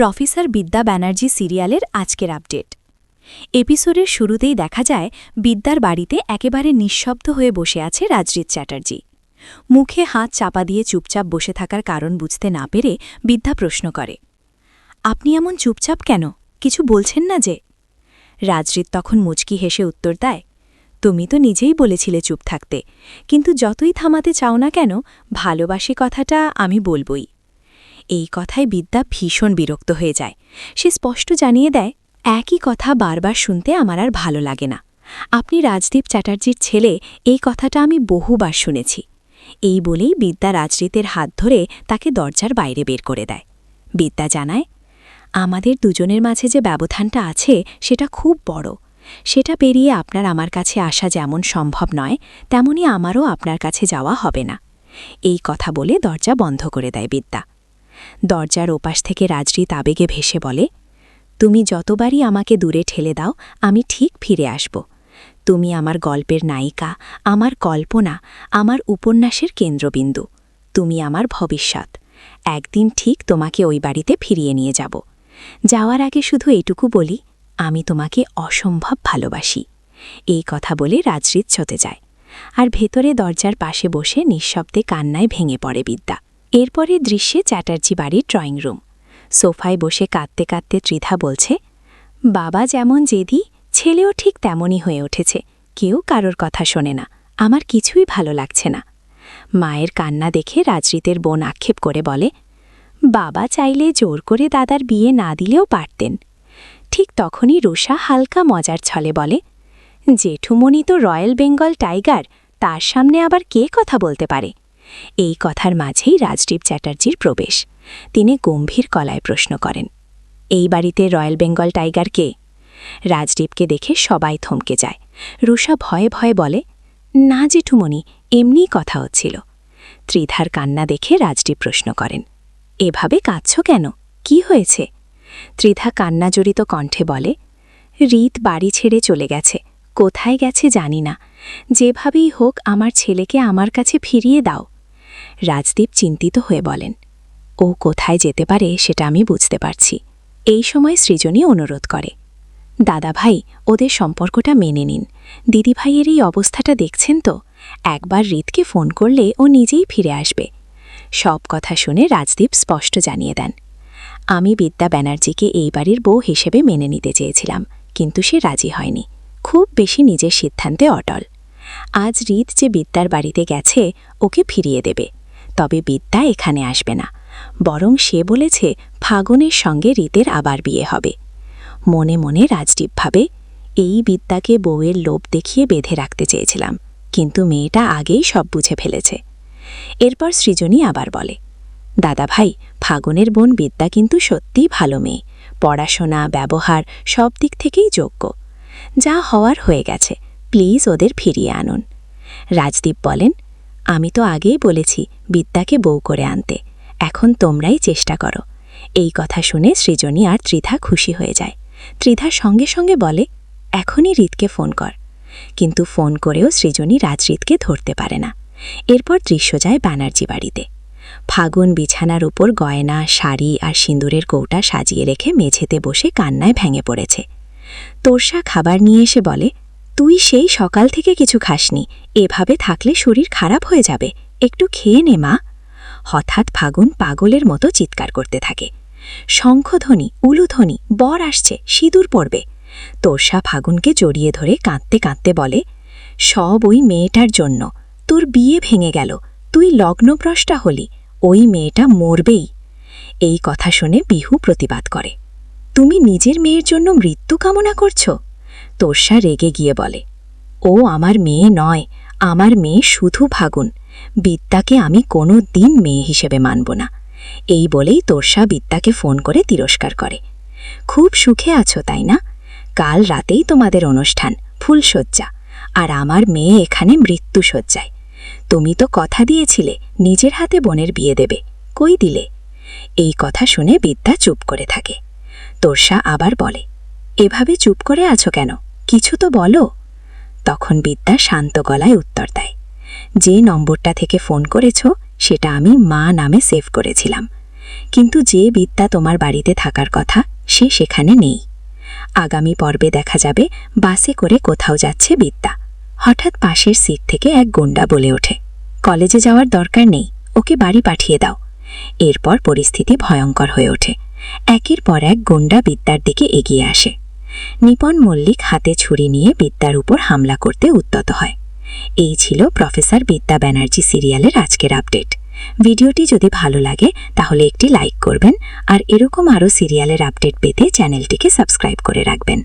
Professor বিদ্যা ব্যানার্জি সিরিয়ালের আজকের আপডেট। এপিসোডের শুরুতেই দেখা যায়, বিদ্যার বাড়িতে একেবারে নিঃশব্দ হয়ে বসে আছে রাজরিত চ্যাটার্জি। মুখে হাত চাপা দিয়ে চুপচাপ বসে থাকার কারণ বুঝতে না পেরে বিদ্যা প্রশ্ন করে, আপনি এমন চুপচাপ কেন? কিছু বলছেন না যে? রাজরিত তখন মুচকি হেসে উত্তর দেয়, তুমি তো নিজেই বলেছিলে চুপ থাকতে, কিন্তু যতই থামাতে চাও না কেন, ভালোবাসি কথাটা আমি বলবই। এই কথায় বিদ্যা ভীষণ বিরক্ত হয়ে যায়। সে স্পষ্ট জানিয়ে দেয়, একই কথা বারবার শুনতে আমার আর ভালো লাগে না। আপনি রাজদীপ চ্যাটার্জির ছেলে, এই কথাটা আমি বহুবার শুনেছি। এই বলেই বিদ্যা রাজরিতের হাত ধরে তাকে দরজার বাইরে বের করে দেয়। বিদ্যা জানায়, আমাদের দুজনের মাঝে যে ব্যবধানটা আছে, সেটা খুব বড়। সেটা পেরিয়ে আপনার আমার কাছে আসা যেমন সম্ভব নয়, তেমনি আমারও আপনার কাছে যাওয়া হবে না। এই কথা বলে দরজা বন্ধ করে দেয় বিদ্যা। দরজার ওপাশ থেকে রাজরিত আবেগে ভেসে বলে, তুমি যতবারই আমাকে দূরে ঠেলে দাও, আমি ঠিক ফিরে আসব। তুমি আমার গল্পের নায়িকা, আমার কল্পনা, আমার উপন্যাসের কেন্দ্রবিন্দু। তুমি আমার ভবিষ্যৎ। একদিন ঠিক তোমাকে ওই বাড়িতে ফিরিয়ে নিয়ে যাব। যাওয়ার আগে শুধু এইটুকু বলি, আমি তোমাকে অসম্ভব ভালোবাসি। এই কথা বলে রাজরিত ছতে যায়। আর ভেতরে দরজার পাশে বসে নিঃশব্দে কান্নায় ভেঙে পড়ে বিদ্যা। এরপরে দৃশ্যে চ্যাটার্জি বাড়ির ড্রয়িং রুম। সোফায় বসে কাঁদতে কাঁদতে ত্রিধা বলছে, বাবা যেমন জেদি, ছেলেও ঠিক তেমনই হয়ে উঠেছে। কেউ কারোর কথা শোনে না। আমার কিছুই ভালো লাগছে না। মায়ের কান্না দেখে রাজরিতের বোন আক্ষেপ করে বলে, বাবা চাইলে জোর করে দাদার বিয়ে না দিলেও পারতেন। ঠিক তখনই রুষা হালকা মজার ছলে বলে, জেঠুমণি তো রয়্যাল বেঙ্গল টাইগার, তার সামনে আবার কে কথা বলতে পারে? এই কথার মাঝেই রাজদীপ চ্যাটার্জির প্রবেশ। তিনি গম্ভীর কলায় প্রশ্ন করেন, এই বাড়িতে রয়্যাল বেঙ্গল টাইগার কে? রাজদীপকে দেখে সবাই থমকে যায়। রুষা ভয়ে ভয়ে বলে, না জেঠুমণি, এমনিই কথা হচ্ছিল। ত্রিধার কান্না দেখে রাজদীপ প্রশ্ন করেন, এভাবে কাঁদছ কেন? কি হয়েছে? ত্রিধা কান্নাজড়িত কণ্ঠে বলে, রীত বাড়ি ছেড়ে চলে গেছে। কোথায় গেছে জানি না। যেভাবেই হোক আমার ছেলেকে আমার কাছে ফিরিয়ে দাও। রাজদীপ চিন্তিত হয়ে বলেন, ও কোথায় যেতে পারে সেটা আমি বুঝতে পারছি। এই সময় সৃজনী অনুরোধ করে। দাদা ভাই, ওদের সম্পর্কটা মেনে নিন। দিদিভাইয়ের এই অবস্থাটা দেখছেন তো? একবার রীতকে ফোন করলে ও নিজেই ফিরে আসবে। সব কথা শুনে রাজদীপ স্পষ্ট জানিয়ে দেন, আমি বিদ্যা ব্যানার্জিকে এই বাড়ির বউ হিসেবে মেনে নিতে চেয়েছিলাম, কিন্তু সে রাজি হয়নি। খুব বেশি নিজের সিদ্ধান্তে অটল। আজ রীত যে বিদ্যার বাড়িতে গেছে, ওকে ফিরিয়ে দেবে। তবে বিদ্যা এখানে আসবে না। বরং সে বলেছে, ফাগুনের সঙ্গে রীতের আবার বিয়ে হবে। মনে মনে রাজদীপ ভাবে, এই বিদ্যাকে বউয়ের লোভ দেখিয়ে বেঁধে রাখতে চেয়েছিলাম, কিন্তু মেয়েটা আগেই সব বুঝে ফেলেছে। এরপর সৃজনী আবার বলে, দাদা ভাই, ফাগুনের বোন বিদ্যা কিন্তু সত্যিই ভালো মেয়ে। পড়াশোনা, ব্যবহার সব দিক থেকেই যোগ্য। যা হওয়ার হয়ে গেছে, প্লিজ ওদের ফিরিয়ে আনুন। রাজদীপ বলেন আমি তো আগেই বলেছি বিদ্যাকে বউ করে আনতে। এখন তোমরাই চেষ্টা করো। এই কথা শুনে সৃজনী আর ত্রিধা খুশি হয়ে যায়। ত্রিধা সঙ্গে সঙ্গে বলে, এখনই রীতকে ফোন কর। কিন্তু ফোন করেও সৃজনী রাজরিতকে ধরতে পারে না। এরপর দৃশ্য যায় ব্যানার্জি বাড়িতে। ফাগুন বিছানার উপর গয়না, শাড়ি আর সিঁদুরের কৌটা সাজিয়ে রেখে মেঝেতে বসে কান্নায় ভেঙে পড়েছে। তোরসা খাবার নিয়ে এসে বলে তুই সেই সকাল থেকে কিছু খাসনি। এভাবে থাকলে শরীর খারাপ হয়ে যাবে। একটু খেয়ে নে, মা। হঠাৎ ফাগুন পাগলের মতো চিৎকার করতে থাকে। শঙ্খধ্বনি, উলুধ্বনি, বর আসছে, সিঁদুর পড়বে। তোরসা ফাগুনকে জড়িয়ে ধরে কাঁদতে কাঁদতে বলে, সব ওই মেয়েটার জন্য। তোর বিয়ে ভেঙে গেল। তুই লগ্নপ্রষ্টা হলি। ওই মেয়েটা মরবেই। এই কথা শুনে বিহু প্রতিবাদ করে। তুমি নিজের মেয়ের জন্য মৃত্যু কামনা করছ? তোরসা রেগে গিয়ে বলে, ও আমার মেয়ে নয়, আমার মেয়ে শুধু ফাগুন। বিদ্যাকে আমি কোনো দিন মেয়ে হিসেবে মানব না। এই বলেই তোরসা বিদ্যাকে ফোন করে তিরস্কার করে। খুব সুখে আছো, তাই না? কাল রাতেই তোমাদের অনুষ্ঠান, ফুলশয্যা, আর আমার মেয়ে এখানে মৃত্যুসজ্জায় তুমি তো কথা দিয়েছিলে, নিজের হাতে বোনের বিয়ে দেবে, কই দিলে? এই কথা শুনে বিদ্যা চুপ করে থাকে। তোরসা আবার বলে, এভাবে চুপ করে আছো কেন? কিছু তো বলো। তখন বিদ্যা শান্ত গলায় উত্তর দেয়, যে নম্বরটা থেকে ফোন করেছ, সেটা আমি মা নামে সেভ করেছিলাম। কিন্তু যে বিদ্যা তোমার বাড়িতে থাকার কথা, সে সেখানে নেই। আগামী পর্বে দেখা যাবে, বাসে করে কোথাও যাচ্ছে বিদ্যা। হঠাৎ পাশের সিট থেকে এক গুন্ডা বলে ওঠে, কলেজে যাওয়ার দরকার নেই, ওকে বাড়ি পাঠিয়ে দাও। এরপর পরিস্থিতি ভয়ঙ্কর হয়ে ওঠে। একের পর এক গুন্ডা বিদ্যার দিকে এগিয়ে আসে। নিপন মল্লিক হাতে ছুরি নিয়ে বিদ্যার উপর হামলা করতে উদ্যত হয়। এই ছিল প্রফেসর বিদ্যা ব্যানার্জি সিরিয়ালের আজকের আপডেট। ভিডিওটি যদি ভালো লাগে, তাহলে একটি লাইক করবেন, আর এরকম আরও সিরিয়ালের আপডেট পেতে চ্যানেলটিকে সাবস্ক্রাইব করে রাখবেন।